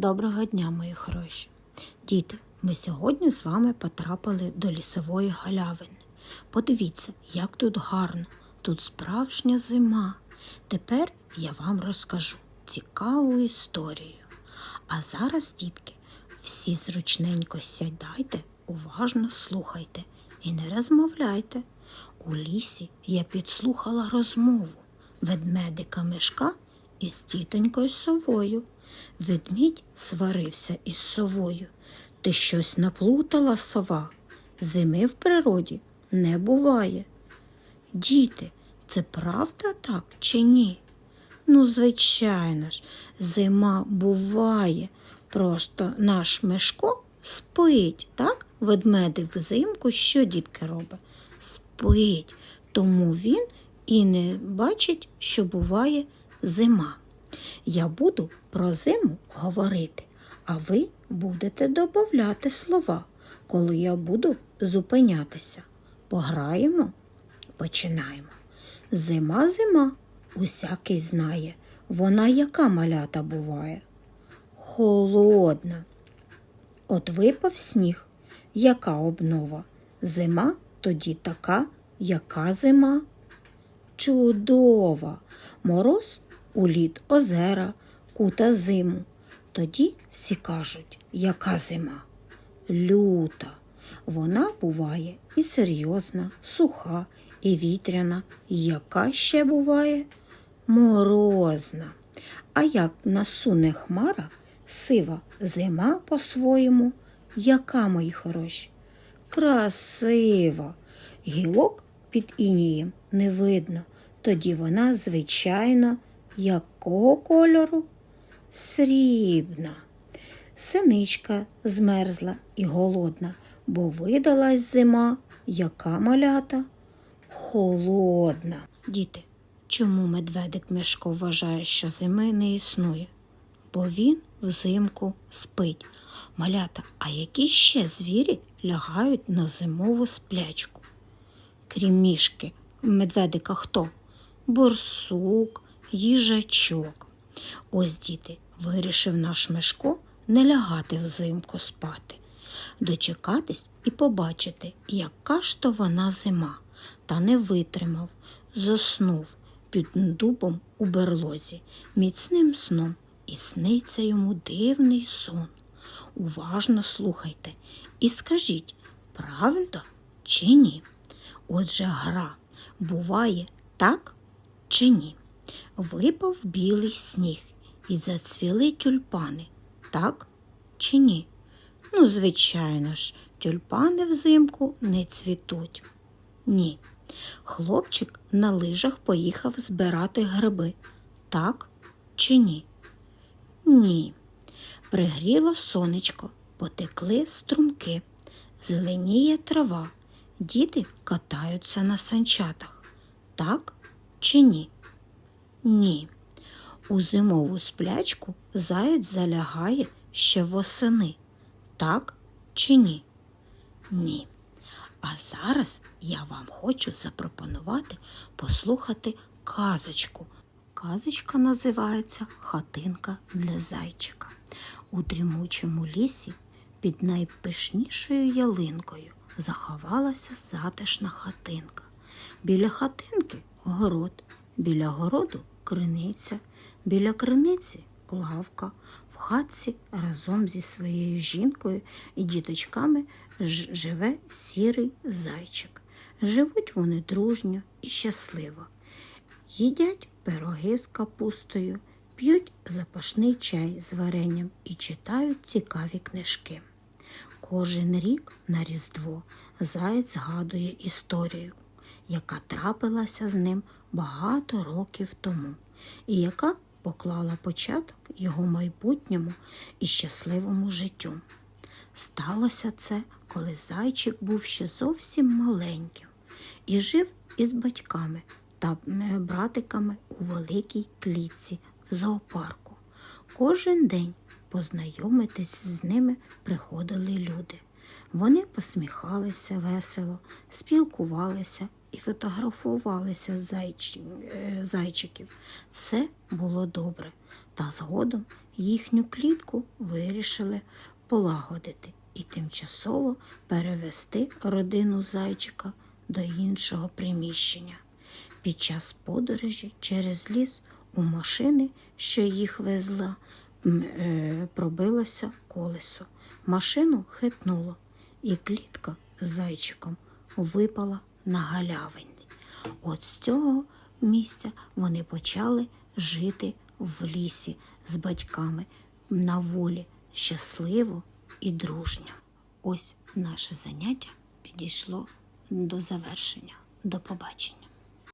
Доброго дня, мої хороші. Діти, ми сьогодні з вами потрапили до лісової галявини. Подивіться, як тут гарно, тут справжня зима. Тепер я вам розкажу цікаву історію. А зараз, дітки, всі зручненько сідайте, уважно слухайте і не розмовляйте. У лісі я підслухала розмову ведмедика мишка із тітонькою совою. Ведмідь сварився із совою. Ти щось наплутала сова. Зими в природі не буває. Діти, це правда так чи ні? Ну, звичайно ж, зима буває. Просто наш мешко спить, так? Ведмедик взимку що дітки робить? Спить. Тому він і не бачить, що буває зима. Я буду про зиму говорити, а ви будете додавати слова, коли я буду зупинятися. Пограємо? Починаємо. Зима, зима, усякий знає. Вона яка малята буває? Холодна. От випав сніг. Яка обнова? Зима тоді така, яка зима? Чудова. Мороз у лід озера, кута зиму. Тоді всі кажуть, яка зима? Люта. Вона буває і серйозна, суха, і вітряна. І яка ще буває? Морозна. А як насуне хмара, сива зима по-своєму, яка, мої хороші? Красива. Гілок під інієм не видно. Тоді вона, звичайно, якого кольору? Срібна. Синичка змерзла і голодна, бо видалась зима, яка малята? Холодна. Діти, чому медведик Мишко вважає, що зими не існує? Бо він взимку спить. Малята, а які ще звірі лягають на зимову сплячку? Крім мішки, медведика хто? Борсук, їжачок. Ось, діти, вирішив наш Мишко не лягати взимку спати, дочекатись і побачити, яка ж то вона зима, та не витримав, заснув під дубом у берлозі міцним сном, і сниться йому дивний сон. Уважно слухайте і скажіть, правда чи ні? Отже, гра буває так чи ні? Випав білий сніг і зацвіли тюльпани, так чи ні? Ну, звичайно ж, тюльпани взимку не цвітуть. Ні. Хлопчик на лижах поїхав збирати гриби, так чи ні? Ні. Пригріло сонечко, потекли струмки, зеленіє трава, діти катаються на санчатах. Так чи ні? Ні. У зимову сплячку заєць залягає ще восени. Так чи ні? Ні. А зараз я вам хочу запропонувати послухати казочку. Казочка називається Хатинка для зайчика. У дрімучому лісі під найпишнішою ялинкою заховалася затишна хатинка. Біля хатинки город, біля городу криниця, біля криниці лавка. В хатці разом зі своєю жінкою і діточками живе сірий зайчик. Живуть вони дружньо і щасливо. Їдять пироги з капустою, п'ють запашний чай з варенням і читають цікаві книжки. Кожен рік на Різдво заєць згадує історію, яка трапилася з ним багато років тому, і яка поклала початок його майбутньому і щасливому життю. Сталося це, коли зайчик був ще зовсім маленьким і жив із батьками та е, братиками у великій клітці в зоопарку. Кожен день познайомитись з ними приходили люди. Вони посміхалися весело, спілкувалися і фотографувалися з е, зайчиків. Все було добре. Та згодом їхню клітку вирішили полагодити і тимчасово перевести родину зайчика до іншого приміщення. Під час подорожі через ліс у машини, що їх везла, пробилося колесо. Машину хитнуло, і клітка з зайчиком випала на галявині. От з цього місця вони почали жити в лісі з батьками на волі щасливо і дружньо. Ось наше заняття підійшло до завершення. До побачення.